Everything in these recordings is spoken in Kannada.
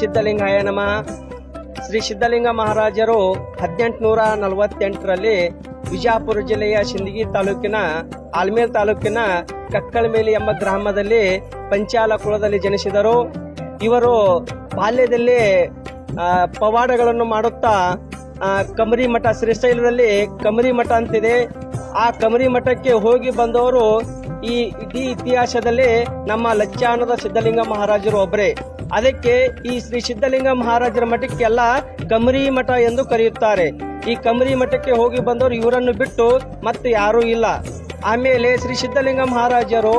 ಓಂ ಶ್ರೀ ಸಿದ್ಧಲಿಂಗಾಯ ನಮಃ. ಶ್ರೀ ಸಿದ್ಧಲಿಂಗ ಮಹಾರಾಜರು ಹದಿನೆಂಟುನೂರ ನಲವತ್ತೆಂಟರಲ್ಲಿ ವಿಜಯಪುರ ಜಿಲ್ಲೆಯ ಸಿಂದಗಿ ತಾಲೂಕಿನ ಆಲ್ಮೇಲ್ ತಾಲೂಕಿನ ಕಕ್ಕಳಮೇಲಿ ಎಂಬ ಗ್ರಾಮದಲ್ಲಿ ಪಂಚಾಲ ಕುಲದಲ್ಲಿ ಜನಿಸಿದರು. ಇವರು ಬಾಲ್ಯದಲ್ಲಿ ಪವಾಡಗಳನ್ನು ಮಾಡುತ್ತಾ ಕಮರಿ ಮಠ, ಶ್ರೀಶೈಲದಲ್ಲಿ ಕಮರಿ ಮಠ ಅಂತಿದೆ. ಆ ಕಮರಿ ಮಠಕ್ಕೆ ಹೋಗಿ ಬಂದವರು ಈ ಇಡೀ ಇತಿಹಾಸದಲ್ಲಿ ನಮ್ಮ ಲಜ್ಜಾನದ ಸಿದ್ಧಲಿಂಗ ಮಹಾರಾಜರು ಒಬ್ಬರೇ ಅದಕ್ಕೆ ಈ ಶ್ರೀ ಸಿದ್ಧಲಿಂಗ ಮಹಾರಾಜರ ಮಠಕ್ಕೆಲ್ಲ ಕಮರಿ ಮಠ ಎಂದು ಕರೆಯುತ್ತಾರೆ. ಈ ಕಮರಿ ಮಠಕ್ಕೆ ಹೋಗಿ ಬಂದವರು ಇವರನ್ನು ಬಿಟ್ಟು ಮತ್ತೆ ಯಾರೂ ಇಲ್ಲ. ಆಮೇಲೆ ಶ್ರೀ ಸಿದ್ಧಲಿಂಗ ಮಹಾರಾಜರು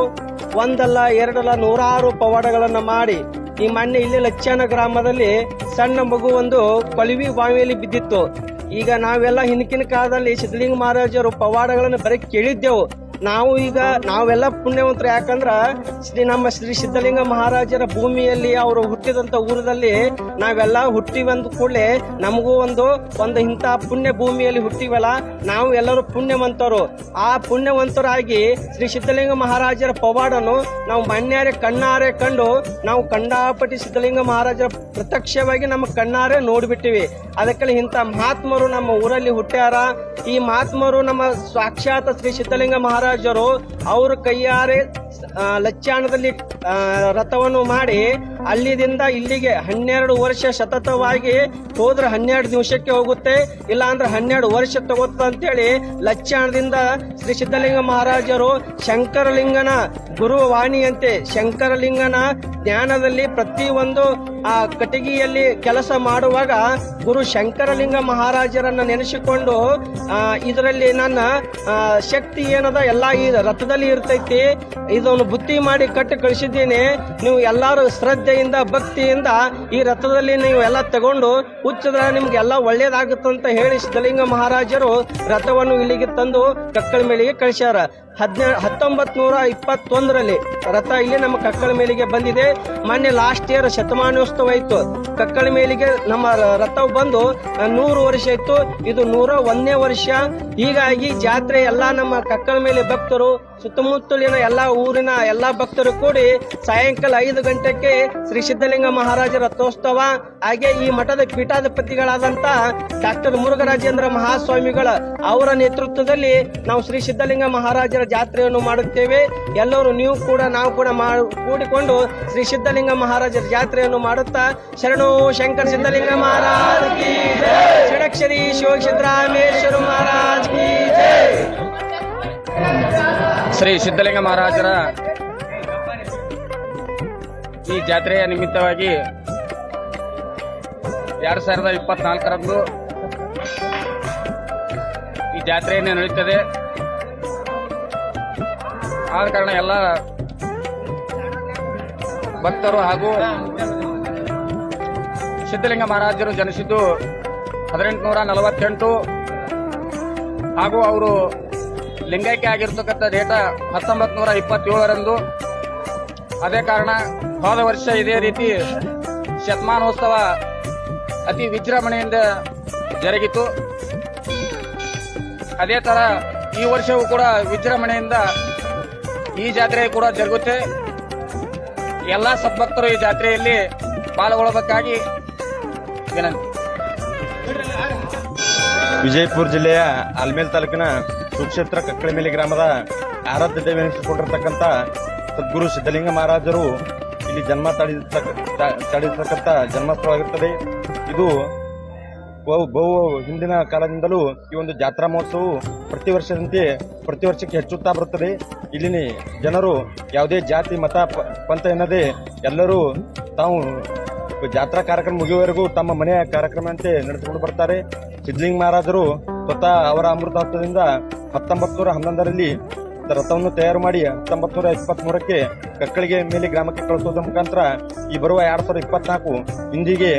ಒಂದಲ್ಲ, ಎರಡಲ್ಲ, ನೂರಾರು ಪವಾಡಗಳನ್ನು ಮಾಡಿ ಈ ಮೊನ್ನೆ ಇಲ್ಲಿ ಲಚ್ಚಾನ ಗ್ರಾಮದಲ್ಲಿ ಸಣ್ಣ ಮಗು ಒಂದು ಕೊಳವಿ ಬಾವಿಯಲ್ಲಿ ಬಿದ್ದಿತ್ತು. ಈಗ ನಾವೆಲ್ಲ ಹಿಂದಿನ ಕಾಲದಲ್ಲಿ ಸಿದ್ಧಲಿಂಗ ಮಹಾರಾಜರು ಪವಾಡಗಳನ್ನು ಬರೀ ಕೇಳಿದ್ದೆವು. ನಾವು ಈಗ ನಾವೆಲ್ಲ ಪುಣ್ಯವಂತರು. ಯಾಕಂದ್ರ ಶ್ರೀ ನಮ್ಮ ಶ್ರೀ ಸಿದ್ಧಲಿಂಗ ಮಹಾರಾಜರ ಭೂಮಿಯಲ್ಲಿ ಅವರು ಹುಟ್ಟಿದಂತ ಊರದಲ್ಲಿ ನಾವೆಲ್ಲ ಹುಟ್ಟಿವಂದ ಕೂಡಲೇ ನಮಗೂ ಒಂದು ಒಂದು ಇಂಥ ಪುಣ್ಯ ಭೂಮಿಯಲ್ಲಿ ಹುಟ್ಟಿವಲ್ಲ. ನಾವು ಎಲ್ಲರೂ ಪುಣ್ಯವಂತರು. ಆ ಪುಣ್ಯವಂತರಾಗಿ ಶ್ರೀ ಸಿದ್ಧಲಿಂಗ ಮಹಾರಾಜರ ಪವಾಡನು ನಾವು ಮಣ್ಯಾರೆ ಕಣ್ಣಾರೆ ಕಂಡು ನಾವು ಕಂಡಾಪಟ್ಟಿ ಸಿದ್ಧಲಿಂಗ ಮಹಾರಾಜರ ಪ್ರತ್ಯಕ್ಷವಾಗಿ ನಮ್ಮ ಕಣ್ಣಾರೆ ನೋಡಿಬಿಟ್ಟಿವಿ. ಅದಕ್ಕೆ ಇಂಥ ಮಹಾತ್ಮರು ನಮ್ಮ ಊರಲ್ಲಿ ಹುಟ್ಟ್ಯಾರ. ಈ ಮಹಾತ್ಮರು ನಮ್ಮ ಸಾಕ್ಷಾತ್ ಶ್ರೀ ಸಿದ್ಧಲಿಂಗ ಮಹಾರಾಜರು ಅವ್ರ ಕೈಯಾರೆ ಲಚ್ಚಾಣದಲ್ಲಿ ರಥವನ್ನು ಮಾಡಿ ಅಲ್ಲಿದಿಂದ ಇಲ್ಲಿಗೆ ಹನ್ನೆರಡು ವರ್ಷ ಸತತವಾಗಿ ಹೋದ್ರೆ ಹನ್ನೆರಡು ನಿಮಿಷಕ್ಕೆ ಹೋಗುತ್ತೆ. ಇಲ್ಲ ಅಂದ್ರೆ ಹನ್ನೆರಡು ವರ್ಷ ತಗೋತ ಅಂತೇಳಿ ಲಚ್ಚಾಣದಿಂದ ಶ್ರೀ ಸಿದ್ಧಲಿಂಗ ಮಹಾರಾಜರು ಶಂಕರಲಿಂಗನ ಗುರುವಾಣಿಯಂತೆ ಶಂಕರಲಿಂಗನ ಜ್ಞಾನದಲ್ಲಿ ಪ್ರತಿಯೊಂದು, ಆ ಕಟಿಗಿಯಲ್ಲಿ ಕೆಲಸ ಮಾಡುವಾಗ ಗುರು ಶಂಕರಲಿಂಗ ಮಹಾರಾಜರನ್ನ ನೆನೆಸಿಕೊಂಡು ಇದರಲ್ಲಿ ನನ್ನ ಶಕ್ತಿ ಏನದ, ಎಲ್ಲ ಈ ರಥದಲ್ಲಿ ಇರ್ತೈತಿ. ಇದನ್ನು ಬುತ್ತಿ ಮಾಡಿ ಕಟ್ಟಿ ಕಳಿಸಿದ್ದೀನಿ. ನೀವು ಎಲ್ಲರೂ ಶ್ರದ್ಧೆಯಿಂದ, ಭಕ್ತಿಯಿಂದ ಈ ರಥದಲ್ಲಿ ನೀವು ಎಲ್ಲ ತಗೊಂಡು ಹುಚ್ಚಿದ್ರೆ ನಿಮ್ಗೆ ಎಲ್ಲ ಅಂತ ಹೇಳಿ ಸಿದ್ಧಲಿಂಗ ಮಹಾರಾಜರು ರಥವನ್ನು ಇಲ್ಲಿಗೆ ತಂದು ಕಕ್ಕಳ ಮೇಲಿಗೆ ಕಳಿಸ್ಯಾರ. ಹದಿನೇಳು ಹತ್ತೊಂಬತ್ ನೂರ ಇಪ್ಪತ್ತೊಂದರಲ್ಲಿ ರಥ ಇಲ್ಲಿ ನಮ್ಮ ಕಕ್ಕಳ ಮೇಲಿಗೆ ಬಂದಿದೆ. ಮೊನ್ನೆ ಲಾಸ್ಟ್ ಇಯರ್ ಶತಮಾನೋತ್ಸವ ಇತ್ತು ಕಕ್ಕಳ ಮೇಲಿಗೆ ನಮ್ಮ ರಥ ಬಂದು ನೂರು ವರ್ಷ ಇತ್ತು ಇದು ನೂರ ಒಂದನೇ ವರ್ಷ. ಹೀಗಾಗಿ ಜಾತ್ರೆ ಎಲ್ಲಾ ನಮ್ಮ ಕಕ್ಕಳ ಮೇಲೆ ಭಕ್ತರು ಸುತ್ತಮುತ್ತಲಿನ ಎಲ್ಲ ಊರಿನ ಎಲ್ಲಾ ಭಕ್ತರು ಕೂಡಿ ಸಾಯಂಕಾಲ ಐದು ಗಂಟೆಗೆ ಶ್ರೀ ಸಿದ್ಧಲಿಂಗ ಮಹಾರಾಜ ರಥೋತ್ಸವ, ಹಾಗೆ ಈ ಮಠದ ಪೀಠಾಧಿಪತಿಗಳಾದಂತ ಡಾಕ್ಟರ್ ಮುರುಘರಾಜೇಂದ್ರ ಮಹಾಸ್ವಾಮಿಗಳ ಅವರ ನೇತೃತ್ವದಲ್ಲಿ ನಾವು ಶ್ರೀ ಸಿದ್ಧಲಿಂಗ ಮಹಾರಾಜರ ಜಾತ್ರೆಯನ್ನು ಮಾಡುತ್ತೇವೆ ಎಲ್ಲರೂ ನೀವು ಕೂಡ, ನಾವು ಕೂಡ ಕೂಡಿಕೊಂಡು ಶ್ರೀ ಸಿದ್ಧಲಿಂಗ ಮಹಾರಾಜರ ಜಾತ್ರೆಯನ್ನು ಮಾಡುತ್ತಾ, ಶರಣು ಶಂಕರ ಸಿದ್ಧಲಿಂಗ ಮಹಾರಾಜ್. ಷಡಕ್ಷರಿ ಶಿವಕ್ಷೇತ್ರ ರಾಮೇಶ್ವರ ಮಹಾರಾಜ್. ಶ್ರೀ ಸಿದ್ಧಲಿಂಗ ಮಹಾರಾಜರ ಈ ಜಾತ್ರೆಯ ನಿಮಿತ್ತವಾಗಿ ಎರಡು ಸಾವಿರದ ಇಪ್ಪತ್ನಾಲ್ಕರಂದು ಈ ಜಾತ್ರೆಯನ್ನು ನಡೆಯುತ್ತದೆ ಆದ ಕಾರಣ ಎಲ್ಲ ಭಕ್ತರು ಹಾಗೂ ಸಿದ್ಧಲಿಂಗ ಮಹಾರಾಜರು ಜನಿಸಿದ್ದು ಹದಿನೆಂಟುನೂರ ನಲವತ್ತೆಂಟು ಹಾಗೂ ಅವರು ಲಿಂಗೈಕ್ಯ ಆಗಿರ್ತಕ್ಕಂಥ ಡೇಟಾ ಹತ್ತೊಂಬತ್ತು ನೂರ ಇಪ್ಪತ್ತೇಳರಂದು ಅದೇ ಕಾರಣ ಹೋದ ವರ್ಷ ಇದೇ ರೀತಿ ಶತಮಾನೋತ್ಸವ ಅತಿ ವಿಜೃಂಭಣೆಯಿಂದ ಜರುಗಿತು. ಅದೇ ತರ ಈ ವರ್ಷವೂ ಕೂಡ ವಿಜೃಂಭಣೆಯಿಂದ ಈ ಜಾತ್ರೆ ಕೂಡ ಜರುಗುತ್ತೆ. ಎಲ್ಲ ಸದ್ಭಕ್ತರು ಈ ಜಾತ್ರೆಯಲ್ಲಿ ಪಾಲ್ಗೊಳ್ಳಬೇಕಾಗಿ ವಿನಂತಿ. ವಿಜಯಪುರ ಜಿಲ್ಲೆಯ ಅಲ್ಮೇಲ್ ತಾಲೂಕಿನ ಸುಕ್ಷೇತ್ರ ಕಕ್ಕಳಿಮೇಲಿ ಗ್ರಾಮದ ಆರಾಧ್ಯ ದೇವಿ ಎನಿಸಿಕೊಂಡಿರ್ತಕ್ಕಂಥ ಸದ್ಗುರು ಸಿದ್ದಲಿಂಗ ಮಹಾರಾಜರು ಇಲ್ಲಿ ಜನ್ಮ ತಡಿ ತಾ- ಜನ್ಮಸ್ಥಳ ಜನ್ಮಸ್ಥಳವಾಗಿರುತ್ತದೆ ಇದು ಬಹು ಹಿಂದಿನ ಕಾಲದಿಂದಲೂ ಈ ಒಂದು ಜಾತ್ರಾ ಮಹೋತ್ಸವವು ಪ್ರತಿ ವರ್ಷದಂತೆ ಪ್ರತಿ ವರ್ಷಕ್ಕೆ ಹೆಚ್ಚುತ್ತಾ ಬರುತ್ತದೆ. ಇಲ್ಲಿನ ಜನರು ಯಾವುದೇ ಜಾತಿ, ಮತ ಪಂಥ ಎನ್ನದೇ ಎಲ್ಲರೂ ತಾವು ಜಾತ್ರಾ ಕಾರ್ಯಕ್ರಮ ಮುಗಿಯುವವರೆಗೂ ತಮ್ಮ ಮನೆಯ ಕಾರ್ಯಕ್ರಮದಂತೆ ನಡೆಸಿಕೊಂಡು ಬರ್ತಾರೆ. ಸಿದ್ಧಲಿಂಗ ಮಹಾರಾಜರು ಸ್ವತಃ ಅವರ ಅಮೃತಹಸ್ತದಿಂದ ಹತ್ತೊಂಬತ್ತು ನೂರ ಹನ್ನೊಂದರಲ್ಲಿ ರಥವನ್ನು ತಯಾರು ಮಾಡಿ ಹತ್ತೊಂಬತ್ತು ನೂರ ಇಪ್ಪತ್ಮೂರಕ್ಕೆ ಕಕ್ಕಳಿಗೆ ಮೇಲೆ ಗ್ರಾಮಕ್ಕೆ ಕಳಿಸುವುದರ ಮುಖಾಂತರ ಈ ಬರುವ ಎರಡ್ ಸಾವಿರದ ಇಪ್ಪತ್ನಾಲ್ಕು ಇಂದಿಗೆ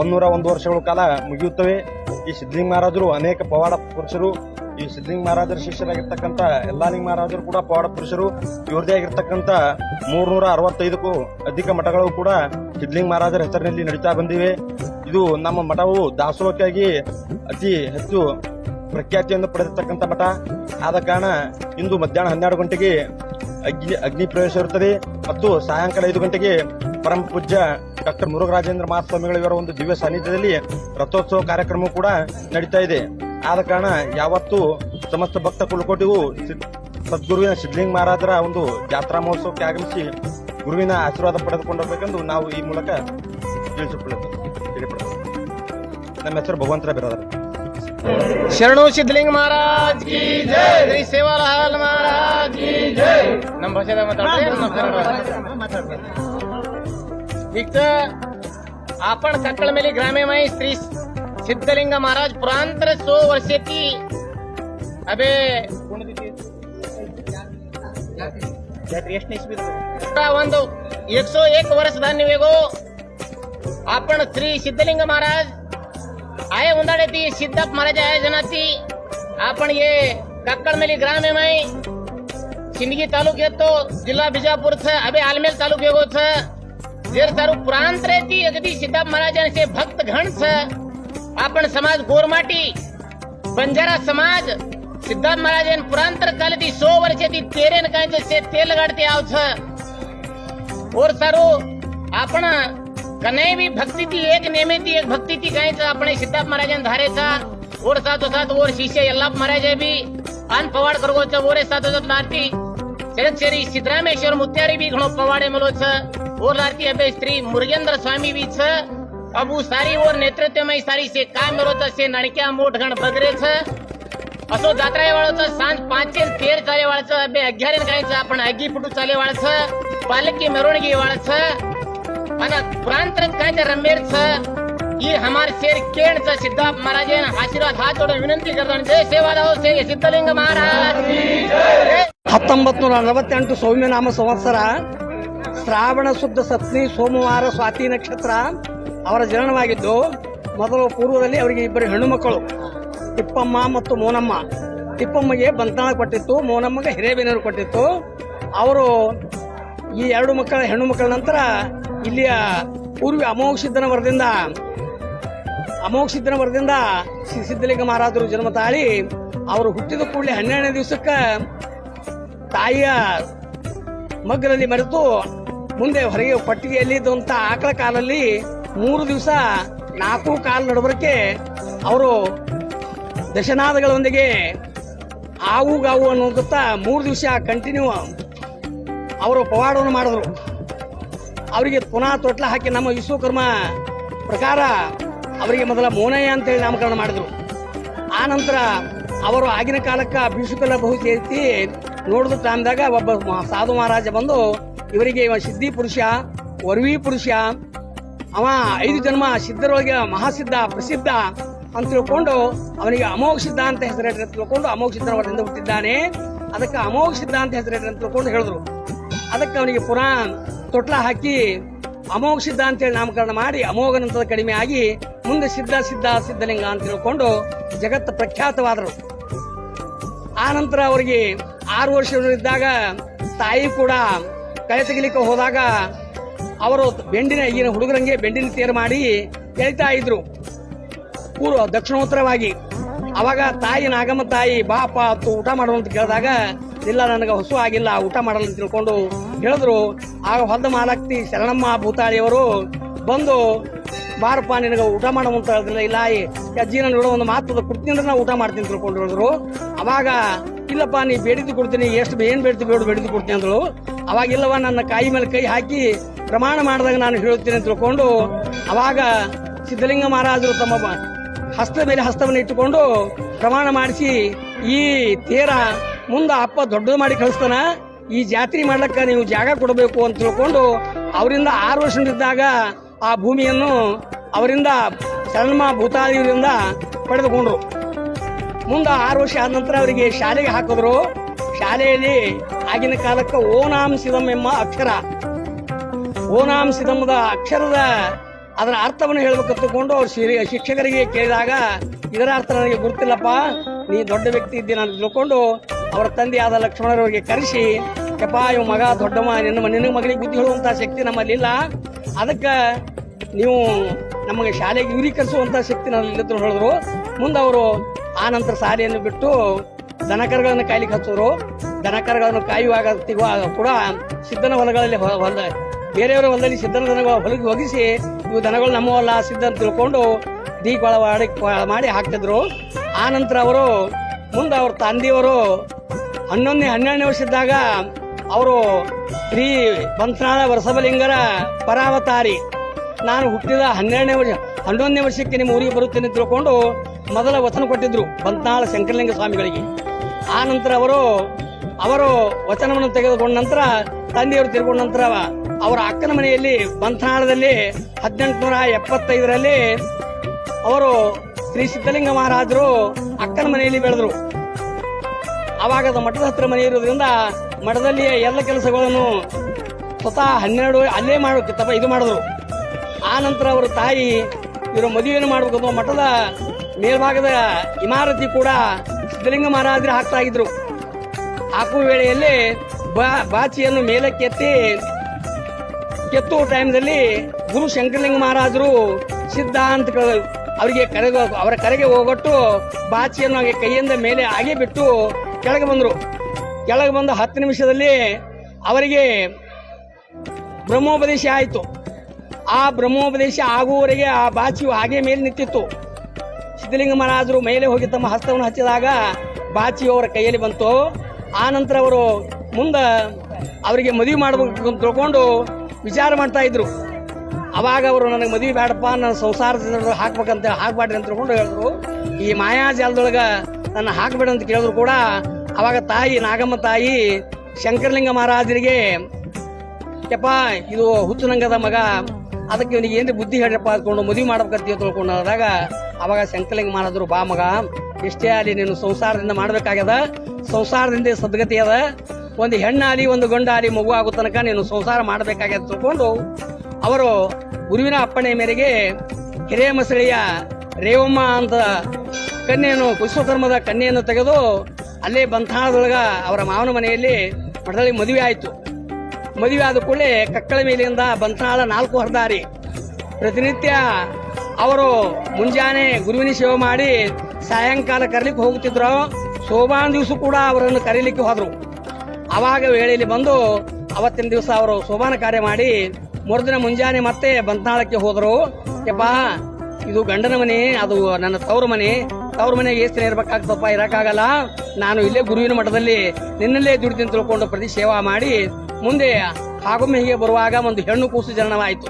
ಒಂದೂರ ಒಂದು ವರ್ಷಗಳ ಕಾಲ ಮುಗಿಯುತ್ತವೆ. ಈ ಸಿದ್ಧಲಿಂಗ ಮಹಾರಾಜರು ಅನೇಕ ಪವಾಡ ಪುರುಷರು, ಈ ಸಿದ್ಧಲಿಂಗ ಮಹಾರಾಜರ ಶಿಷ್ಯರಾಗಿರ್ತಕ್ಕಂಥ ಎಲ್ಲಾ ಲಿಂಗ ಮಹಾರಾಜರು ಕೂಡ ಪವಾಡ ಪುರುಷರು ಇವ್ರದೇ ಆಗಿರ್ತಕ್ಕಂಥ ಮೂರ್ನೂರ ಅರವತ್ತೈದಕ್ಕೂ ಅಧಿಕ ಮಠಗಳು ಕೂಡ ಸಿದ್ಧಲಿಂಗ ಮಹಾರಾಜರ ಹೆಸರಿನಲ್ಲಿ ನಡೀತಾ ಬಂದಿವೆ. ಇದು ನಮ್ಮ ಮಠವು ದಾಸೋಹಕ್ಕಾಗಿ ಅತಿ ಹೆಚ್ಚು ಪ್ರಖ್ಯಾತಿಯನ್ನು ಪಡೆದಿರ್ತಕ್ಕಂಥ ಮಠ. ಆದ ಕಾರಣ ಇಂದು ಮಧ್ಯಾಹ್ನ ಹನ್ನೆರಡು ಗಂಟೆಗೆ ಅಗ್ನಿ ಅಗ್ನಿ ಪ್ರವೇಶ ಇರುತ್ತದೆ. ಮತ್ತು ಸಾಯಂಕಾಲ ಐದು ಗಂಟೆಗೆ ಪರಮ ಪೂಜ್ಯ ಡಾಕ್ಟರ್ ಮುರುಘರಾಜೇಂದ್ರ ಮಹಾಸ್ವಾಮಿಗಳ ಇವರ ಒಂದು ದಿವ್ಯ ಸಾನ್ನಿಧ್ಯದಲ್ಲಿ ರಥೋತ್ಸವ ಕಾರ್ಯಕ್ರಮ ಕೂಡ ನಡೀತಾ ಇದೆ. ಆದ ಕಾರಣ ಯಾವತ್ತೂ ಸಮಸ್ತ ಭಕ್ತ ಕುಲಕೋಟಿಗೂ ಸಿದ್- ಸದ್ಗುರುವಿನ ಸಿದ್ಧಲಿಂಗ ಮಹಾರಾಜರ ಒಂದು ಜಾತ್ರಾ ಮಹೋತ್ಸವಕ್ಕೆ ಆಗಮಿಸಿ ಗುರುವಿನ ಆಶೀರ್ವಾದ ಪಡೆದುಕೊಂಡಿರಬೇಕೆಂದು ನಾವು ಈ ಮೂಲಕ ತಿಳಿಸಿಕೊಳ್ಳುತ್ತೇವೆ. ನಮ್ಮ ಹೆಸರು ಭಗವಂತರ ಬಿರಾದರ್. ಶರಣು ಸಿದ್ಧಲಿಂಗ ಮಹಾರಾಜ್ ಕಿ ಜೈ ಶ್ರೀ ಸೇವಾಲಾಲ್ ಮಹಾರಾಜ್ ಕಿ ಜೈ ನಮ್ಮ ಭಾಷೆದಾಗ ಮಾತಾಡ್ರಿ ನಮ್ಮ ಕನ್ನಡ एक तर आपण कक्कळमेली ग्रामेमाई श्री सिद्धलिंग महाराज पुरांतर सो वर्षेची अबे ಒಂದು एकशे एक वर्ष धान्य वेगो आपण श्री सिद्धलिंग महाराज आहे उंदाडे ती सिद्धप महाराज आयोजनाची. आपण ये कक्कळमेली ग्राम आहे माई सिंदगी तालुक्यातो जिल्हा बिजापूरचं अबे आलमेल तालुक्यागोच जेर तारू प्रांत रेती अगदी सिद्धप महाराजांचे भक्त घण छ आपण समाज गोरमाटी बंजारा समाज सिद्धार्थ महाराजांनी पुरांतर काल ती सो वर्ष ती तेरेन काय से तेल गाडते आव छ और सारो आपण कने भी भक्ति भक्तीची एक नेमे नेमेची एक भक्तीची गायचं महाराज धारे महाराजांनी और ओढ सातो सात ओढ शिष्य यल्लाप महाराजा भी अन पवाड करगोचं ओरे सातो साथ लारती. शरद शेरी सिद्धरामेश्वर मुत्यारी भी घणो पवाडे मेरो छ और लारती अबे स्त्री मुर्गेंद्र स्वामी भी छ अबू सारी और नेतृत्व में सारी से काय मरोच से नणक्या मोठ घण बगरेच असो जात्रा वाळाचं सांज पाचशे तेर चाले छ अबे अग्यारे गायचं आपण अग्गी पुटू चाले वाळाचं पालकी मेरवणगी वाळाचं અને પ્રાંત ખાતે રમેલ છે એ હમાર શેર કેણ છે સિદ્ધાર્થ મહારાજે આશીર્વાદ હાથ જોડે વિનંતી કરતા જય સેવાદાઓ છે ಸಿದ್ಧಲಿಂಗ ಮಹಾರಾಜ್. ಹತ್ತೊಂಬತ್ತು ನೂರ ನಲವತ್ತೆಂಟು ಸೌಮ್ಯನಾಮ ಸಂವತ್ಸರ ಶ್ರಾವಣ ಶುದ್ಧ ಸತ್ನಿ ಸೋಮವಾರ ಸ್ವಾತಿ ನಕ್ಷತ್ರ ಅವರ ಜನನವಾಗಿದ್ದು ಮೊದಲ ಪೂರ್ವದಲ್ಲಿ ಅವರಿಗೆ ಇಬ್ಬರು ಹೆಣ್ಣು ಮಕ್ಕಳು, ತಿಪ್ಪಮ್ಮ ಮತ್ತು ಮೋನಮ್ಮ. ತಿಪ್ಪಮ್ಮಗೆ ಬಂಧನ ಕೊಟ್ಟಿತ್ತು, ಮೋನಮ್ಮಗೆ ಹಿರೇಬೇನೂರು ಕೊಟ್ಟಿತ್ತು. ಅವರು ಈ ಎರಡು ಮಕ್ಕಳ ಹೆಣ್ಣು ಮಕ್ಕಳ ನಂತರ ಇಲ್ಲಿಯ ಪೂರ್ವಿ ಅಮೋಕ್ಷಿದ್ದನ ವರದಿಂದ ಅಮೋಕ್ಷಿದ್ದನ ವರದಿಂದ ಶ್ರೀ ಸಿದ್ಧಲಿಂಗ ಮಹಾರಾಜರು ಜನ್ಮ ತಾಳಿ ಅವರು ಹುಟ್ಟಿದ ಕೂಡಲೇ ಹನ್ನೆರಡನೇ ದಿವಸಕ್ಕೆ ತಾಯಿಯ ಮಗ್ಗದಲ್ಲಿ ಮರೆತು ಮುಂದೆ ಹೊರಗೆ ಪಟ್ಟಿಗೆಯಲ್ಲಿ ಇದ್ದಂತ ಆಕಳ ಕಾಲಲ್ಲಿ ಮೂರು ದಿವಸ ನಾಲ್ಕು ಕಾಲು ನಡಬರಕ್ಕೆ ಅವರು ದಶನಾದಗಳೊಂದಿಗೆ ಆವು ಗಾವು ಅನ್ನುವಂಥ ಮೂರು ದಿವಸ ಕಂಟಿನ್ಯೂ ಅವರು ಪವಾಡವನ್ನು ಮಾಡಿದ್ರು. ಅವರಿಗೆ ಪುನಃ ತೊಟ್ಲ ಹಾಕಿ ನಮ್ಮ ವಿಶ್ವಕರ್ಮ ಪ್ರಕಾರ ಅವರಿಗೆ ಮೊದಲ ಮೋನಯ್ಯ ಅಂತೇಳಿ ನಾಮಕರಣ ಮಾಡಿದ್ರು. ಆ ನಂತರ ಅವರು ಆಗಿನ ಕಾಲಕ್ಕೆ ಬೀಸುಕಲ್ಲ ಬಹು ಸೇರಿಸಿ ನೋಡಿದ ಟೈಮ್ದಾಗ ಒಬ್ಬ ಸಾಧು ಮಹಾರಾಜ ಬಂದು ಇವರಿಗೆ ಇವ ಸಿದ್ಧಿ ಪುರುಷ, ವರ್ವಿ ಪುರುಷ, ಅವ ಐದು ಜನ್ಮ ಸಿದ್ಧರೊಳಗೆ ಮಹಾಸಿದ್ಧ, ಪ್ರಸಿದ್ಧ ಅಂತ ತಿಳ್ಕೊಂಡು ಅವನಿಗೆ ಅಮೋಘ ಸಿದ್ಧ ಅಂತ ಹೆಸರಿಟ್ರೆ ತಿಳ್ಕೊಂಡು ಅಮೋಘ ಸಿದ್ಧನ ಹೊರಟಿಂದ ಹುಟ್ಟಿದ್ದಾನೆ. ಅದಕ್ಕೆ ಅಮೋಘ ಸಿದ್ಧ ಅಂತ ಹೆಸರಿಟ್ರೆ ಅಂತ ತಿಳ್ಕೊಂಡು ಹೇಳಿದ್ರು. ಅದಕ್ಕೆ ಅವನಿಗೆ ಪುನಃ ತೊಟ್ಲ ಹಾಕಿ ಅಮೋಘ ಸಿದ್ಧ ಅಂತೇಳಿ ನಾಮಕರಣ ಮಾಡಿ ಅಮೋಘನಂತದ ಕಡಿಮೆ ಆಗಿ ಮುಂದೆ ಸಿದ್ಧ ಸಿದ್ಧ, ಸಿದ್ಧಲಿಂಗ ಅಂತ ತಿಳ್ಕೊಂಡು ಜಗತ್ತು ಪ್ರಖ್ಯಾತವಾದರು. ಆ ನಂತರ ಅವರಿಗೆ ಆರು ವರ್ಷಗಳಿದ್ದಾಗ ತಾಯಿ ಕೂಡ ಕಳೆ ತೆಗಿಲಿಕ್ಕೆ ಹೋದಾಗ ಅವರು ಬೆಂಡಿನ, ಈಗಿನ ಹುಡುಗರಂಗೆ ಬೆಂಡಿನ ತೇರು ಮಾಡಿ ಎಳಿತಾ ಇದ್ರು. ಪೂರ್ವ ದಕ್ಷಿಣೋತ್ತರವಾಗಿ. ಅವಾಗ ತಾಯಿ, ನಾಗಮ್ಮ ತಾಯಿ, ಬಾಪ, ಅತ್ತು ಊಟ ಮಾಡು ಅಂತ ಕೇಳಿದಾಗ, ಇಲ್ಲ, ನನಗೆ ಹೊಸು ಆಗಿಲ್ಲ, ಊಟ ಮಾಡಲ್ಲ ತಿಳ್ಕೊಂಡು ಹೇಳಿದ್ರು. ಆಗ ಹೊಲ್ದ ಮಾಲಕ್ತಿ ಶರಣಮ್ಮ ಭೂತಾಳಿಯವರು ಬಂದು, ಬಾರಪ್ಪ, ನಿನಗೆ ಊಟ ಮಾಡು ಅಂತ ಹೇಳಿದ್ರಲ್ಲ ಇಲ್ಲ, ಈ ಅಜ್ಜಿ ಒಂದು ಮಾತು ಕೊಡ್ತೀನಿ ಅಂದ್ರೆ ನಾವು ಊಟ ಮಾಡ್ತೀನಿ ತಿಳ್ಕೊಂಡು ಹೇಳಿದ್ರು. ಅವಾಗ, ಇಲ್ಲಪ್ಪ, ನೀ ಬೇಡಿದ್ದು ಕೊಡ್ತೀನಿ, ಎಷ್ಟು ಏನು ಬೇಡ್ತಿ ಬೇಡ, ಬೇಡಿದ್ದು ಕೊಡ್ತೀನಿ ಅಂದಳು. ಅವಾಗ ಇಲ್ಲವ, ನನ್ನ ಕಾಯಿ ಮೇಲೆ ಕೈ ಹಾಕಿ ಪ್ರಮಾಣ ಮಾಡಿದಾಗ ನಾನು ಹೇಳುತ್ತೇನೆ ಅಂತ ತಿಳ್ಕೊಂಡು, ಅವಾಗ ಸಿದ್ಧಲಿಂಗ ಮಹಾರಾಜರು ತಮ್ಮ ಹಸ್ತ ಮೇಲೆ ಹಸ್ತವನ್ನು ಇಟ್ಟುಕೊಂಡು ಪ್ರಮಾಣ ಮಾಡಿಸಿ, ಈ ತೇರ ಮುಂದೆ ಅಪ್ಪ ದೊಡ್ಡದು ಮಾಡಿ ಕಳಿಸ್ತಾನ. ಈ ಜಾತ್ರೆ ಮಾಡ್ಲಕ್ಕ ನೀವು ಜಾಗ ಕೊಡಬೇಕು ಅಂತ ತಿಳ್ಕೊಂಡು ಅವರಿಂದ ಆರು ವರ್ಷದಿದ್ದಾಗ ಆ ಭೂಮಿಯನ್ನು ಅವರಿಂದ ಶರಣಮ್ಮ ಭೂತಾಳಿಯವರಿಂದ ಪಡೆದುಕೊಂಡ್ರು. ಮುಂದೆ ಆರು ವರ್ಷ ಆದ ನಂತರ ಅವರಿಗೆ ಶಾಲೆಗೆ ಹಾಕಿದ್ರು. ಶಾಲೆಯಲ್ಲಿ ಆಗಿನ ಕಾಲಕ್ಕೆ ಓನಾಂ ಸಿದಂ ಎಂಬ ಅಕ್ಷರ. ಓನಾಂ ಸಿದಮ್ಮದ ಅಕ್ಷರದ ಅದರ ಅರ್ಥವನ್ನು ಹೇಳಬೇಕು ತಗೊಂಡು ಅವ್ರು ಶಿಕ್ಷಕರಿಗೆ ಕೇಳಿದಾಗ ಇದರ ಅರ್ಥ ನನಗೆ ಗೊತ್ತಿಲ್ಲಪ್ಪ, ನೀ ದೊಡ್ಡ ವ್ಯಕ್ತಿ ಇದ್ದೀನಿ ಅಂತ ತಿಳ್ಕೊಂಡು ಅವರ ತಂದೆಯಾದ ಲಕ್ಷ್ಮಣರವರಿಗೆ ಕರೆಸಿ ಯಪ್ಪ ಇವ್ ಮಗ ದೊಡ್ಡಮ್ಮ ನಿನ್ನ ನಿನ್ನ ಮಗಳಿಗೆ ಬುದ್ಧಿ ಹೇಳುವಂತ ಶಕ್ತಿ ನಮ್ಮಲ್ಲಿ ಇಲ್ಲ. ಅದಕ್ಕೆ ನೀವು ನಮಗೆ ಶಾಲೆಗೆ ಇವ್ರಿಗೆ ಕರೆಸುವಂತ ಶಕ್ತಿ ನಮ್ಮಲ್ಲಿದ್ದರು ಹೇಳಿದ್ರು. ಮುಂದೆ ಅವರು ಆ ನಂತರ ಶಾಲೆಯನ್ನು ಬಿಟ್ಟು ದನಕರಗಳನ್ನು ಕಾಯ್ಲಿಕ್ಕೆ ಹಚ್ಚಿದ್ರು. ದನಕರಗಳನ್ನು ಕಾಯುವಾಗ ಕೂಡ ಸಿದ್ಧನ ಹೊಲಗಳಲ್ಲಿ ಹೊಲ, ಬೇರೆಯವರ ಹೊಲದಲ್ಲಿ ಸಿದ್ಧನ ದನಗಳ ಹೊಲಗೆ ಒಗಿಸಿ ಇವು ದನಗಳು ನಮ್ಮವಲ್ಲ ಸಿದ್ಧ ಅಂತ ತಿಳ್ಕೊಂಡು ದೀಪಗಳ ಮಾಡಿ ಮಾಡಿ ಹಾಕ್ತಿದ್ರು. ಆ ನಂತರ ಅವರು ಮುಂದೆ ಅವ್ರ ತಂದೆಯವರು ಹನ್ನೊಂದನೇ, ಹನ್ನೆರಡನೇ ವರ್ಷದಾಗ ಅವರು ಶ್ರೀ ಬಂತ್ನಾಳ ವರಸಬಲಿಂಗರ ಪರಾವತಾರಿ. ನಾನು ಹುಟ್ಟಿದ ಹನ್ನೆರಡನೇ ವರ್ಷ, ಹನ್ನೊಂದನೇ ವರ್ಷಕ್ಕೆ ನಿಮ್ಮ ಊರಿಗೆ ಬರುತ್ತೇನೆ ತಿಳ್ಕೊಂಡು ಮೊದಲ ವಚನ ಕೊಟ್ಟಿದ್ರು ಬಂತ್ನಾಳ ಶಂಕರಲಿಂಗ ಸ್ವಾಮಿಗಳಿಗೆ. ಆ ನಂತರ ಅವರು ಅವರು ವಚನವನ್ನು ತೆಗೆದುಕೊಂಡ ನಂತರ ತಂದೆಯವರು ತಿರ್ಕೊಂಡ ನಂತರ ಅವರ ಅಕ್ಕನ ಮನೆಯಲ್ಲಿ ಬಂತ್ನಾಳದಲ್ಲಿ ಹದಿನೆಂಟುನೂರ ಎಪ್ಪತ್ತೈದರಲ್ಲಿ ಅವರು ಶ್ರೀ ಸಿದ್ಧಲಿಂಗ ಮಹಾರಾಜರು ಅಕ್ಕನ ಮನೆಯಲ್ಲಿ ಬೆಳೆದರು. ಅದು ಮಠದ ಹತ್ರ ಮನೆ ಇರೋದ್ರಿಂದ ಮಠದಲ್ಲಿ ಎಲ್ಲ ಕೆಲಸಗಳನ್ನು ಸ್ವತಃ ಹನ್ನೆರಡು ಅಲ್ಲೇ ಮಾಡೋಕ್ಕೆ ತಪ್ಪ ಇದು ಮಾಡಿದ್ರು. ಆ ನಂತರ ಅವರ ತಾಯಿ ಇವರ ಮದುವೆಯನ್ನು ಮಾಡಬೇಕು ಮಠದ ಮೇಲ್ಭಾಗದ ಇಮಾರತಿ ಕೂಡ ಸಿದ್ಧಲಿಂಗ ಮಹಾರಾಜರು ಹಾಕ್ತಾ ಇದ್ರು. ಹಾಕುವ ವೇಳೆಯಲ್ಲಿ ಬಾ, ಬಾಚಿಯನ್ನು ಮೇಲೆ ಕೆತ್ತಿ ಕೆತ್ತುವ ಟೈಮ್ದಲ್ಲಿ ಗುರು ಶಂಕರಲಿಂಗ ಮಹಾರಾಜರು ಸಿದ್ಧ ಅಂತ ಅವರಿಗೆ ಕರೆಗೆ ಅವರ ಕರೆಗೆ ಹೋಗೊಟ್ಟು ಬಾಚಿಯನ್ನು ಹಾಗೆ ಕೈಯಿಂದ ಮೇಲೆ ಹಾಗೆ ಬಿಟ್ಟು ಕೆಳಗೆ ಬಂದರು. ಕೆಳಗೆ ಬಂದು ಹತ್ತು ನಿಮಿಷದಲ್ಲಿ ಅವರಿಗೆ ಬ್ರಹ್ಮೋಪದೇಶ ಆಯಿತು. ಆ ಬ್ರಹ್ಮೋಪದೇಶ ಆಗುವವರೆಗೆ ಆ ಬಾಚಿಯು ಹಾಗೆ ಮೇಲೆ ನಿಂತಿತ್ತು. ಸಿದ್ಧಲಿಂಗ ಮಹಾರಾಜರು ಮೇಲೆ ಹೋಗಿ ತಮ್ಮ ಹಸ್ತವನ್ನು ಹಚ್ಚಿದಾಗ ಬಾಚಿಯು ಅವರ ಕೈಯಲ್ಲಿ ಬಂತು. ಆ ನಂತರ ಅವರು ಮುಂದೆ ಅವರಿಗೆ ಮದುವೆ ಮಾಡಬೇಕು ಅಂತ ತಿಳ್ಕೊಂಡು ವಿಚಾರ ಮಾಡ್ತಾ ಇದ್ರು. ಅವಾಗ ಅವರು, ನನಗೆ ಮದುವೆ ಬೇಡಪ್ಪ, ನನ್ನ ಸಂಸಾರದಿಂದ ಹಾಕ್ಬೇಕಂತ ಹಾಕ್ಬೇಡ್ರಿ ಅಂತ ತಿಳ್ಕೊಂಡು ಹೇಳಿದ್ರು. ಈ ಮಾಯಾಜಾಲದೊಳಗ ನನ್ನ ಹಾಕ್ಬೇಡ ಅಂತ ಕೇಳಿದ್ರು ಕೂಡ ಅವಾಗ ತಾಯಿ, ನಾಗಮ್ಮ ತಾಯಿ ಶಂಕರಲಿಂಗ ಮಹಾರಾಜರಿಗೆ, ಯಪ್ಪ, ಇದು ಹುಚ್ಚುನಂಗದ ಮಗ, ಅದಕ್ಕೆ ಇವನಿಗೆ ಏನು ಬುದ್ಧಿ ಹೇಳ್ರಪ್ಪ ಅಂದ್ಕೊಂಡು ಮದುವೆ ಮಾಡ್ಬೇಕಂತೀವಿ ಹೋದಾಗ, ಅವಾಗ ಶಂಕರಲಿಂಗ ಮಾಡಿದ್ರು ಬಾ ಮಗ, ಎಷ್ಟೇ ಆಗಲಿ ನೀನು ಸಂಸಾರದಿಂದ ಮಾಡಬೇಕಾಗ್ಯದ, ಸಂಸಾರದಿಂದ ಸದ್ಗತಿ ಅದ, ಒಂದು ಹೆಣ್ಣಾಲಿ ಒಂದು ಗಂಡಾಲಿ ಮಗು ಆಗೋ ತನಕ ನೀನು ಸಂಸಾರ ಮಾಡಬೇಕಾಗ್ಯದ ತಿಳ್ಕೊಂಡು, ಅವರು ಗುರುವಿನ ಅಪ್ಪಣೆ ಮೇರೆಗೆ ಹಿರೇಮಸಳಿಯ ರೇವಮ್ಮ ಅಂತ ಕನ್ಯೆಯನ್ನು, ವಿಶ್ವಕರ್ಮದ ಕನ್ಯೆಯನ್ನು ತೆಗೆದು ಅಲ್ಲೇ ಬಂತಾಳದೊಳಗ ಅವರ ಮಾವನ ಮನೆಯಲ್ಲಿ ಮಠದಲ್ಲಿ ಮದುವೆ ಆಯಿತು. ಮದುವೆ ಆದ ಕೂಡಲೇ ಕಕ್ಕಳ ಮೇಲಿಂದ ಬಂತನಾಳ ನಾಲ್ಕು ಹೊರದಾರಿ. ಪ್ರತಿನಿತ್ಯ ಅವರು ಮುಂಜಾನೆ ಗುರುವಿನ ಸೇವೆ ಮಾಡಿ ಸಾಯಂಕಾಲ ಕರೀಲಿಕ್ಕೆ ಹೋಗುತ್ತಿದ್ರು ಸೋಬಾನ ದಿವಸ ಕೂಡ ಅವರನ್ನು ಕರೀಲಿಕ್ಕೆ ಹೋದರು. ಆವಾಗ ವೇಳೆಯಲ್ಲಿ ಬಂದು ಅವತ್ತಿನ ದಿವಸ ಅವರು ಶೋಭಾನ ಕಾರ್ಯ ಮಾಡಿ ಮರುದಿನ ಮುಂಜಾನೆ ಮತ್ತೆ ಬಂತನಾಳಕ್ಕೆ ಹೋದರು. ಯಪ್ಪ, ಇದು ಗಂಡನ ಮನೆ, ಅದು ನನ್ನ ತವರು ಮನೆ. ತವ್ರ ಮನೆಗೆ ಎಷ್ಟು ಇರ್ಬೇಕಾಗ್ತಪ್ಪ ಇರಕ್ಕಾಗಲ್ಲ. ನಾನು ಇಲ್ಲೇ ಗುರುವಿನ ಮಠದಲ್ಲಿ ನಿನ್ನಲ್ಲೇ ದುಡಿತೀನಿ ತಿಳ್ಕೊಂಡು ಪ್ರತಿ ಸೇವಾ ಮಾಡಿ ಮುಂದೆ ಆಗೊಮ್ಮೆ ಬರುವಾಗ ಒಂದು ಹೆಣ್ಣು ಕೂಸು ಜನನವಾಯಿತು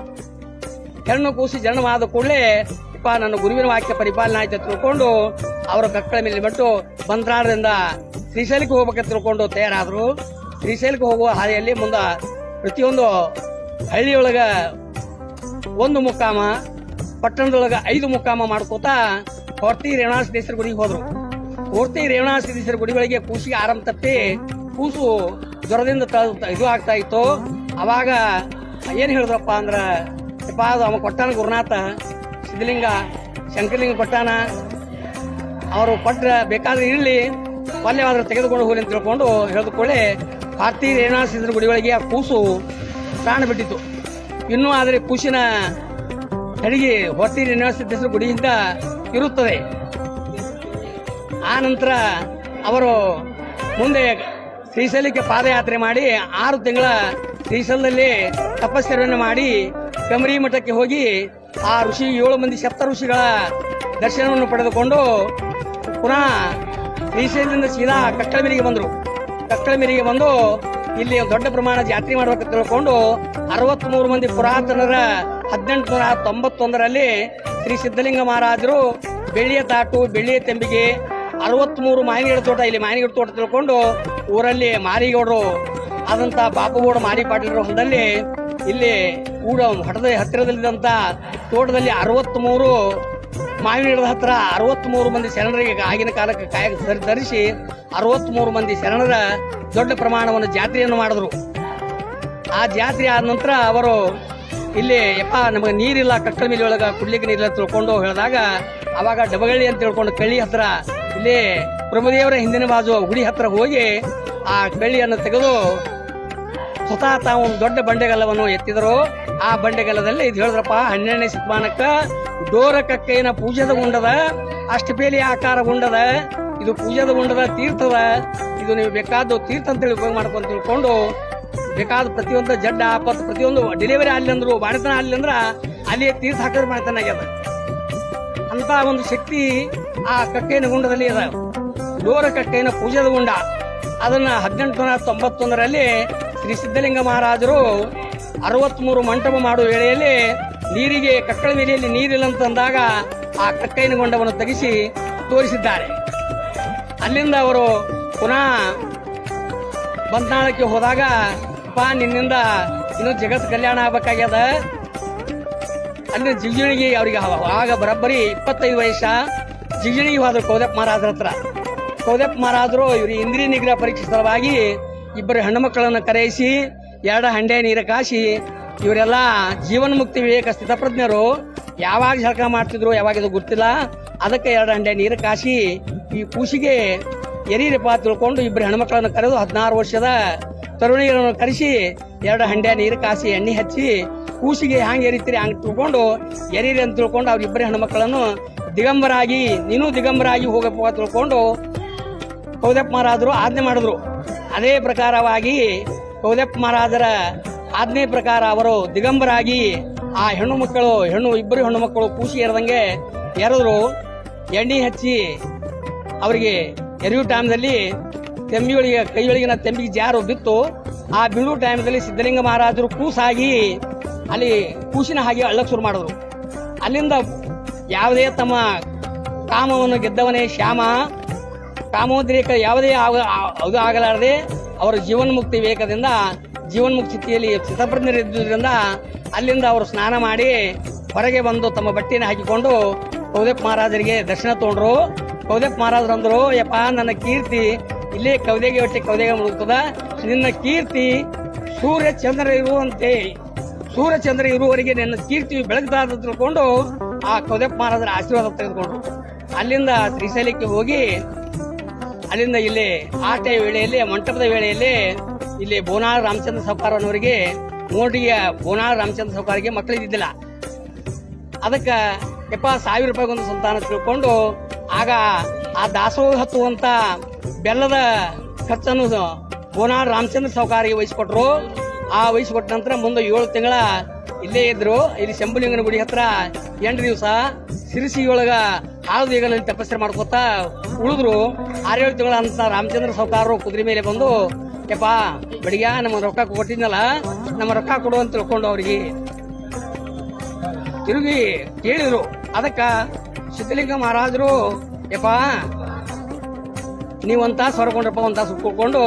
ಹೆಣ್ಣು ಕೂಸು ಜನನವಾದ ಕೂಡಲೇ, ಇಪ್ಪ, ನನ್ನ ಗುರುವಿನ ವಾಕ್ಯ ಪರಿಪಾಲನೆ ಆಯ್ತು ತಿಳ್ಕೊಂಡು ಅವರ ಕಕ್ಕಳ ಮೇಲೆ ಬಿಟ್ಟು ಬಂತ್ರಾಳದಿಂದ ಶ್ರೀಶೈಲಕ್ಕೆ ಹೋಗ್ಬೇಕಂತ ತಿಳ್ಕೊಂಡು ತಯಾರಾದ್ರು. ಶ್ರೀಶೈಲಕ್ಕೆ ಹೋಗುವ ಹಾದಿಯಲ್ಲಿ ಮುಂದ ಪ್ರತಿಯೊಂದು ಹಳ್ಳಿಯೊಳಗ ಒಂದು ಮುಕ್ಕಾಮ, ಪಟ್ಟಣದೊಳಗ ಐದು ಮುಕ್ಕಾಮ ಮಾಡ್ಕೋತಾ ಹೊರ್ತಿ ರೇವಣ ಸಿದ್ದೇಶ್ವರ ಗುಡಿಗೆ ಹೋದ್ರು. ಹೊರ್ತಿ ರೇವಣ ಗುಡಿ ಗುಡಿಗಳಿಗೆ ಕೂಸಿಗೆ ಆರಂಭ ತಪ್ಪಿ ಕೂಸು ಜ್ವರದಿಂದ ಇದು ಆಗ್ತಾ ಇತ್ತು. ಅವಾಗ ಏನ್ ಹೇಳಿದ್ರಪ್ಪ ಅಂದ್ರ, ಯಪ್ಪ, ಅದು ಅವ ಕೊಟ್ಟಾನ ಗುರುನಾಥ, ಸಿದ್ಧಲಿಂಗ, ಶಂಕರಲಿಂಗ ಕೊಟ್ಟಾನ. ಅವರು ಕೊಟ್ರ ಬೇಕಾದ್ರೆ ಇರಲಿ ಪಲ್ಯವಾದ್ರೆ ತೆಗೆದುಕೊಂಡು ಹೋಗಿ ಅಂತ ತಿಳ್ಕೊಂಡು ಹೇಳಿದುಕೊಳ್ಳೆ ಭಾರತೀಯ ರೇಣಾಸಿದ್ರ ಗುಡಿಗಳಿಗೆ ಆ ಕೂಸು ಪ್ರಾಣ ಬಿಟ್ಟಿತ್ತು. ಇನ್ನೂ ಆದರೆ ಕೂಸಿನ ಅಡಿಗೆ ರೇಣಾಸ ರೇಣಾಸಿದ್ದೇಶ್ವರ ಗುಡಿಯಿಂದ ಇರುತ್ತದೆ. ಆನಂತರ ನಂತರ ಅವರು ಮುಂದೆ ಶ್ರೀಶೈಲಕ್ಕೆ ಪಾದಯಾತ್ರೆ ಮಾಡಿ ಆರು ತಿಂಗಳ ಶ್ರೀಶೈಲದಲ್ಲಿ ತಪಸ್ಸರನ್ನು ಮಾಡಿ ಕಮರಿ ಮಠಕ್ಕೆ ಹೋಗಿ ಆ ಋಷಿ ಏಳು ಮಂದಿ ಸಪ್ತ ಋಷಿಗಳ ದರ್ಶನವನ್ನು ಪಡೆದುಕೊಂಡು ಪುನಃ ಶ್ರೀಶೈಲದಿಂದ ಸೀದಾ ಕಕ್ಕಳಮಿರಿಗೆ ಬಂದರು. ಕಕ್ಕಳಮಿರಿಗೆ ಬಂದು ಇಲ್ಲಿ ದೊಡ್ಡ ಪ್ರಮಾಣ ಜಾತ್ರೆ ಮಾಡಬೇಕು ತಿಳ್ಕೊಂಡು ಅರವತ್ಮೂರು ಮಂದಿ ಪುರಾತನರ ಹದಿನೆಂಟುನೂರ ತೊಂಬತ್ತೊಂದರಲ್ಲಿ ಶ್ರೀ ಸಿದ್ಧಲಿಂಗ ಮಹಾರಾಜರು ಬೆಳ್ಳಿಯ ತಾಟು ಬೆಳ್ಳಿಯ ತೆಂಬಿಗೆ ಅರವತ್ಮೂರು ಮಾಯಿನಗಿಡ ತೋಟ, ಇಲ್ಲಿ ಮಾಯಿನಗಿಡ ತೋಟ ತಿಳ್ಕೊಂಡು ಊರಲ್ಲಿ ಮಾರಿಗೌಡರು ಆದಂಥ ಬಾಪುಗೌಡ ಮಾರಿ ಪಾಟೀಲರ ಹೊಲದಲ್ಲಿ ಇಲ್ಲಿ ಊಡ ಹಠದ ಹತ್ತಿರದಲ್ಲಿದ್ದಂಥ ತೋಟದಲ್ಲಿ ಅರವತ್ತ್ಮೂರು ಮಾವಿನ ಗಿಡದ ಹತ್ರ ಅರವತ್ಮೂರು ಮಂದಿ ಶರಣರಿಗೆ ಆಗಿನ ಕಾಲಕ್ಕೆ ಕಾಯ ಧರಿಸಿ ಅರವತ್ಮೂರು ಮಂದಿ ಶರಣರ ದೊಡ್ಡ ಪ್ರಮಾಣವನ್ನು ಜಾತ್ರೆಯನ್ನು ಮಾಡಿದ್ರು. ಆ ಜಾತ್ರೆ ಆದ ನಂತರ ಅವರು ಇಲ್ಲಿ, ಯಪ್ಪ, ನಮಗೆ ನೀರಿಲ್ಲ ಕಟ್ಟಲ ಮೇಲೆ ಒಳಗೆ ಕುಡ್ಲಿಕ್ಕೆ ನೀರಿಲ್ಲ ತಿಳ್ಕೊಂಡು ಹೇಳಿದಾಗ, ಅವಾಗ ಡಬಗಳ್ಳಿ ಅಂತ ತಿಳ್ಕೊಂಡು ಕಳ್ಳಿ ಹತ್ರ ಇಲ್ಲಿ ಪ್ರಭುದೇವರ ಹಿಂದಿನ ಬಾಜು ಗುಡಿ ಹತ್ರ ಹೋಗಿ ಆ ಕಳ್ಳಿಯನ್ನು ತೆಗೆದು ಸ್ವತಃ ತಾವು ಒಂದು ದೊಡ್ಡ ಬಂಡೆಗಲ್ಲವನ್ನು ಎತ್ತಿದರು. ಆ ಬಂಡೆಗಲ್ಲದಲ್ಲಿ ಇದು ಹೇಳಿದ್ರಪ್ಪ, ಹನ್ನೆರಡನೇ ಶತಮಾನಕ್ಕೆ ಡೋರ ಕಕ್ಕೈನ ಪೂಜದ ಗುಂಡದ ಅಷ್ಟಪೇಲಿ ಆಕಾರ ಗುಂಡದ, ಇದು ಪೂಜದ ಗುಂಡದ ತೀರ್ಥದ, ಇದು ನೀವು ಬೇಕಾದ್ದು ತೀರ್ಥ ಅಂತೇಳಿ ಉಪಯೋಗ ಮಾಡ್ಕೊಂಡು ತಿಳ್ಕೊಂಡು ಬೇಕಾದ ಪ್ರತಿಯೊಂದು ಜಡ್ಡ, ಆಪತ್ತು, ಪ್ರತಿಯೊಂದು ಡೆಲಿವರಿ ಅಲ್ಲಿ ಅಂದ್ರು ಬಾಣತನ ಅಲ್ಲಿ ಅಂದ್ರ ಅಲ್ಲಿ ತೀರ್ಥ ಹಾಕಿದ್ರೆ ಆಗ್ಯದ. ಅಂತ ಒಂದು ಶಕ್ತಿ ಆ ಕಟ್ಟೆನ ಗುಂಡದಲ್ಲಿ ಅದ. ಡೋರ ಕಟ್ಟೆನ ಪೂಜದ ಗುಂಡ. ಅದನ್ನ ಹದಿನೆಂಟು ನೂರ ತೊಂಬತ್ತೊಂದರಲ್ಲಿ ಶ್ರೀ ಸಿದ್ಧಲಿಂಗ ಮಹಾರಾಜರು ಅರವತ್ಮೂರು ಮಂಟಪ ಮಾಡುವ ವೇಳೆಯಲ್ಲಿ ನೀರಿಗೆ, ಕಕ್ಕಳ ನೀರಿಯಲ್ಲಿ ನೀರಿಲ್ಲ ಅಂತಂದಾಗ ಆ ಕಕ್ಕೈನ ಗುಂಡವನ್ನು ತೆಗೆಸಿ ತೋರಿಸಿದ್ದಾರೆ. ಅಲ್ಲಿಂದ ಅವರು ಪುನಃ ಬಂಟ್ನಾಳಕ್ಕೆ ಹೋದಾಗ ಅಪ್ಪ ನಿನ್ನಿಂದ ಇನ್ನು ಜಗತ್ ಕಲ್ಯಾಣ ಆಗ್ಬೇಕಾಗ್ಯದ. ಅಂದ್ರೆ ಜಿಗ್ಜಿಣಿಗೆ ಅವ್ರಿಗೆ ಆಗ ಬರೋಬ್ಬರಿ ಇಪ್ಪತ್ತೈದು ವಯಸ್ಸ. ಜಿಗ್ಜಿಣಿಗೆ ಹೋದ್ರು ಕೌದಪ್ಪ ಮಹಾರಾಜರ ಹತ್ರ. ಕೌದಪ್ಪ ಮಹಾರಾಜರು ಇವ್ರ ಇಂದ್ರಿಯ ನಿಗ್ರಹ ಪರೀಕ್ಷೆ ಸಲುವಾಗಿ ಇಬ್ಬರು ಹೆಣ್ಣು ಮಕ್ಕಳನ್ನು ಕರೆಯಿಸಿ, ಎರಡು ಹಂಡೆ ನೀರು ಕಾಸಿ, ಇವರೆಲ್ಲ ಜೀವನ್ ಮುಕ್ತಿ ವಿವೇಕ ಸ್ಥಿತಪ್ರಜ್ಞರು. ಯಾವಾಗ ಜಳಕ ಮಾಡ್ತಿದ್ರು, ಯಾವಾಗ ಇದು ಗೊತ್ತಿಲ್ಲ. ಅದಕ್ಕೆ ಎರಡು ಹಂಡೆ ನೀರು ಕಾಸಿ, ಈ ಕೂಸಿಗೆ ಎರೀರಪ್ಪ ತಿಳ್ಕೊಂಡು ಇಬ್ಬರು ಹೆಣ್ಮಕ್ಳನ್ನು ಕರೆದು ಹದಿನಾರು ವರ್ಷದ ತರುಣಿಯರನ್ನು ಕರೆಸಿ ಎರಡು ಹಂಡೆ ನೀರು ಕಾಸಿ ಎಣ್ಣೆ ಹಚ್ಚಿ ಕೂಸಿಗೆ ಹ್ಯಾಂಗೆ ಎರಿತೀರಿ ಹಂಗೆ ತಿಳ್ಕೊಂಡು ಎರೀರಿ ಅಂತ ತಿಳ್ಕೊಂಡು ಅವ್ರಿಬ್ಬರು ಹೆಣ್ಮಕ್ಳನ್ನು ದಿಗಂಬರಾಗಿ, ನೀನು ದಿಗಂಬರಾಗಿ ಹೋಗಪ್ಪ ತಿಳ್ಕೊಂಡು ಕೌದಪ್ಪ ಮಹಾರಾಜರು ಆಜ್ಞೆ ಮಾಡಿದ್ರು. ಅದೇ ಪ್ರಕಾರವಾಗಿ ಕೌದಪ್ಪ ಮಹಾರಾಜರ ಆಜ್ಞೆ ಪ್ರಕಾರ ಅವರು ದಿಗಂಬರಾಗಿ ಆ ಹೆಣ್ಣು ಮಕ್ಕಳು, ಹೆಣ್ಣು ಇಬ್ಬರು ಹೆಣ್ಣು ಮಕ್ಕಳು ಕೂಸಿ ಎರದಂಗೆ ಎರೆದ್ರು. ಎಣ್ಣೆ ಹಚ್ಚಿ ಅವರಿಗೆ ಎರೆಯು ಟೈಮ್ದಲ್ಲಿ ತೆಂಬಿಯೊಳಗೆ ಕೈಯೊಳಗಿನ ತೆಂಬಿಗೆ ಜಾರು ಬಿತ್ತು. ಆ ಬೀಳು ಟೈಮ್ದಲ್ಲಿ ಸಿದ್ಧಲಿಂಗ ಮಹಾರಾಜರು ಕೂಸಾಗಿ ಅಲ್ಲಿ ಕೂಸಿನ ಹಾಗೆ ಅಳ್ಳಕ್ಕೆ ಶುರು ಮಾಡಿದ್ರು. ಅಲ್ಲಿಂದ ಯಾವುದೇ ತಮ್ಮ ಕಾಮವನ್ನು ಗೆದ್ದವನೇ ಶ್ಯಾಮ, ಕಾಮೋದ್ರೇಕ ಯಾವುದೇ ಅದು ಆಗಲಾರದೆ ಅವರ ಜೀವನ್ಮುಕ್ತಿ ವೇಗದಿಂದ, ಜೀವನ್ಮುಕ್ತಿ ಸ್ಥಿತಿಯಲ್ಲಿ ಸ್ಥಿತಪ್ರಜ್ಞರಿದ್ದುದರಿಂದ ಅಲ್ಲಿಂದ ಅವರು ಸ್ನಾನ ಮಾಡಿ ಹೊರಗೆ ಬಂದು ತಮ್ಮ ಬಟ್ಟೆನ ಹಾಕಿಕೊಂಡು ಕೌದೇಪ್ ಮಹಾರಾಜರಿಗೆ ದರ್ಶನ ತಗೊಂಡ್ರು. ಕೌದೇಪ್ ಮಹಾರಾಜರು ಅಂದರು, ಯಪ್ಪ, ನನ್ನ ಕೀರ್ತಿ ಇಲ್ಲೇ ಕೌದೆಗೆ ಹೊಟ್ಟೆ ಕೌದೆಗೆ ಮುಳುಗ್ತದ ನಿನ್ನ ಕೀರ್ತಿ ಸೂರ್ಯ ಚಂದ್ರ ಇರುವಂತೆ. ಸೂರ್ಯ ಚಂದ್ರ ಇರುವವರಿಗೆ ನಿನ್ನ ಕೀರ್ತಿ ಬೆಳಗ್ತಾ ಅಂತ ತಿಳ್ಕೊಂಡು ಆ ಕೌದಪ್ಪ ಮಹಾರಾಜರ ಆಶೀರ್ವಾದ ತೆಗೆದುಕೊಂಡ್ರು ಅಲ್ಲಿಂದ ಶ್ರೀಶೈಲಕ್ಕೆ ಹೋಗಿ ಅಲ್ಲಿಂದ ಇಲ್ಲಿ ಆಟೆಯ ವೇಳೆಯಲ್ಲಿ, ಮಂಟಪದ ವೇಳೆಯಲ್ಲಿ ಇಲ್ಲಿ ಬೋನಾಳ ರಾಮಚಂದ್ರ ಸೌಕಾರ ಅನ್ನೋರಿಗೆ ಮೋಟಿಗೆ ಬೋನಾಳ ರಾಮಚಂದ್ರ ಸಾವ್ಕಾರಿಗೆ ಮಕ್ಕಳಿದ್ದಿಲ್ಲ ಅದಕ್ಕೆ ಯಪ್ಪ ಸಾವಿರ ರೂಪಾಯಿಗೊಂದು ಸಂತಾನ ತಿಳ್ಕೊಂಡು ಆಗ ಆ ದಾಸೋಹ ಹತ್ತುವಂತ ಬೆಲ್ಲದ ಖರ್ಚನ್ನು ಗೋನಾಡ ರಾಮಚಂದ್ರ ಸಾವ್ಕಾರಿಗೆ ವಹಿಸ್ಕೊಟ್ರು. ಆ ವಹಿಸ್ಕೊಟ್ಟ ನಂತರ ಮುಂದೆ ಏಳು ತಿಂಗಳ ಇಲ್ಲೇ ಇದ್ರು. ಇಲ್ಲಿ ಶಂಭುಲಿಂಗನ ಗುಡಿ ಹತ್ರ ಎಂಟು ದಿವಸ ಸಿರಿಸಿಯೊಳಗ ಹಾಳು ಈಗಲಲ್ಲಿ ತಪಸ್ಸೆ ಮಾಡ್ಕೋತಾ ಉಳಿದ್ರು. ಆರೇಳು ತಿಂಗಳ ಅಂತ ರಾಮಚಂದ್ರ ಸಾವ್ಕಾರರು ಕುದುರೆ ಮೇಲೆ ಬಂದು, ಯಪ್ಪ, ಬಡಿಗ, ನಮ್ಮ ರೊಕ್ಕ ಕೊಟ್ಟಿದ್ನಲ್ಲ, ನಮ್ಮ ರೊಕ್ಕ ಕೊಡು ಅಂತ ತಿಳ್ಕೊಂಡು ಅವ್ರಿಗೆ ತಿರುಗಿ ಕೇಳಿದ್ರು. ಅದಕ್ಕ ಸಿದ್ಧಲಿಂಗ ಮಹಾರಾಜರು ಯಪ್ಪ ನೀವಂತ ಒಂದ್ ತಾಸು ಸುಟ್ಕೊಂಡು